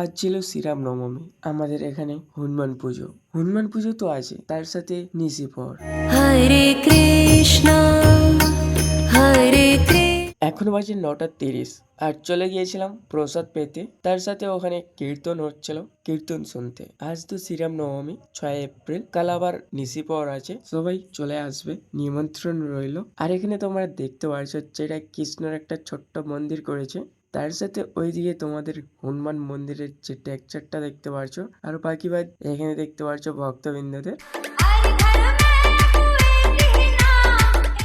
আজ ছিল শ্রীরাম নবমী আমাদের এখানে হনুমান পুজো। হনুমান পুজো তো আছে তার সাথে নিশি পর। হরে কৃষ্ণ হরে এখন বাজে নটা তিরিশ আর চলে গিয়েছিলাম প্রসাদ পেতে। তার সাথে ওখানে কীর্তন হচ্ছিল কীর্তন শুনতে। আজ তো শ্রীরাম নবমী ছয় এপ্রিল কাল আবার নিশি পর আছে। সবাই চলে আসবে নিমন্ত্রণ রইল। আর এখানে তোমরা দেখতে পারছ যেটা কৃষ্ণর একটা ছোট্ট মন্দির করেছে। তার সাথে ওইদিকে তোমাদের হনুমান মন্দিরের যে টেকচারটা দেখতে পারছ আর বাকি বাদ এখানে দেখতে পারছ ভক্তবৃন্দদের।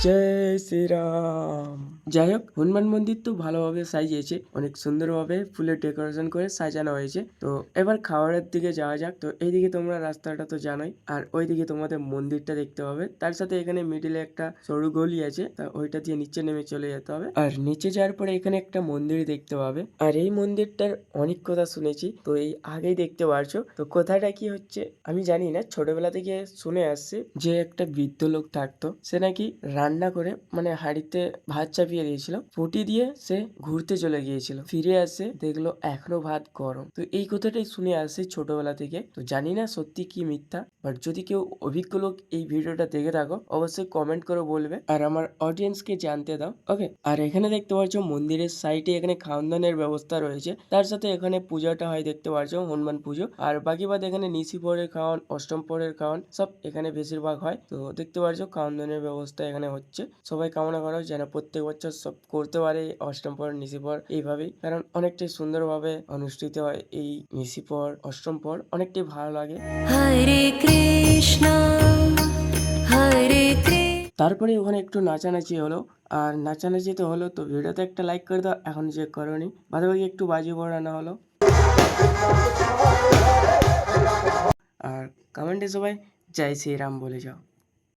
জয় শ্রীরাম। যাই হোক হনুমান মন্দির তো ভালোভাবে সাজিয়েছে, অনেক সুন্দরভাবে ফুলের ডেকোরেশন করে সাজানো হয়েছে। তো এবার খাবারের দিকে যাওয়া যাক। তো এইদিকে তোমরা রাস্তাটা তো জানোই, আর ওইদিকে তোমাদের মন্দিরটা দেখতে হবে। তার সাথে এখানে মিডিলে একটা সরু গলি আছে, তা ওইটা দিয়ে নিচে নেমে চলে যেতে হবে। আর নিচে যাওয়ার পরে এখানে একটা মন্দির দেখতে পাবে। আর এই মন্দিরটার অনেক কথা শুনেছি, তো এই আগেই দেখতে পারছ। তো কথাটা কি হচ্ছে, আমি জানি না, ছোটবেলা থেকে শুনে আসছি যে একটা বৃদ্ধ লোক থাকতো, সে নাকি রান্না করে মানে হাঁড়িতে ভাত চাপিয়ে দিয়েছিল ফুটি দিয়ে সে ঘুরতে চলে গিয়েছিল। ফিরে আসে, দেখল এখনও ভাত গরম। তো এই কথাটাই শুনে আসছে ছোটবেলা থেকে। তো জানি না সত্যি কি মিথ্যা বাট যদি কেউ অভিজ্ঞ লোক এই ভিডিওটা দেখে থাকো, অবশ্যই কমেন্ট করে বলবে। আর আমার অডিয়েন্সকে জানতে দাও ওকে আর এখানে দেখতে পাচ্ছ মন্দিরের সাইডে এখানে খাওয়ান ব্যবস্থা রয়েছে। তার সাথে এখানে পূজাটা হয়, দেখতে পাচ্ছ হনুমান পুজো। আর বাকি বাদ এখানে নিশি পরের খাওয়ান, অষ্টম পরের খাওয়ান, সব এখানে বেশিরভাগ হয়। তো দেখতে পাচ্ছ খাওয়ান ব্যবস্থা এখানে হচ্ছে। সবাই কামনা করো যেন প্রত্যেক বছর সব করতে পারে অষ্টম পর নিশি পর এইভাবেই। কারণ অনেকটাই সুন্দরভাবে অনুষ্ঠিত হয় এই নিশি পর অষ্টম পর অনেকটাই ভালো লাগে। হরে কৃষ্ণ হরে তারপরে ওখানে একটু নাচানাচি হলো। আর নাচানাচি তো হলো তো ভিডিওতে একটা লাইক করে দাও এখন যে করোনি। বাদে বাকি একটু বাজি পড়ানো হলো। আর কমেন্টে সবাই জয় শ্রীরাম বলে যাও।